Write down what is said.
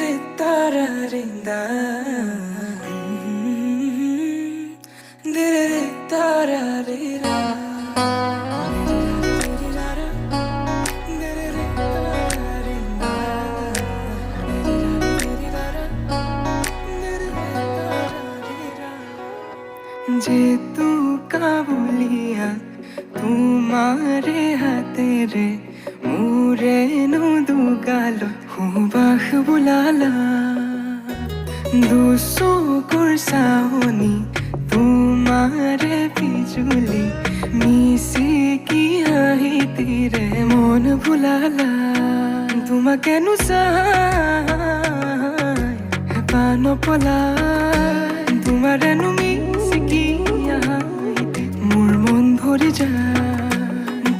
রে তারা রিন্দা রে তারা রে রা যে তু কাবুলিয়া তোমারে হাতে রে দুগালো হুবাহ বুলালা দুসো কুরসাওনি তোমারে পিজুলি মিশি কি হাহি তীরে মন ভুলালা তোমা কেন পান পলা তোমারে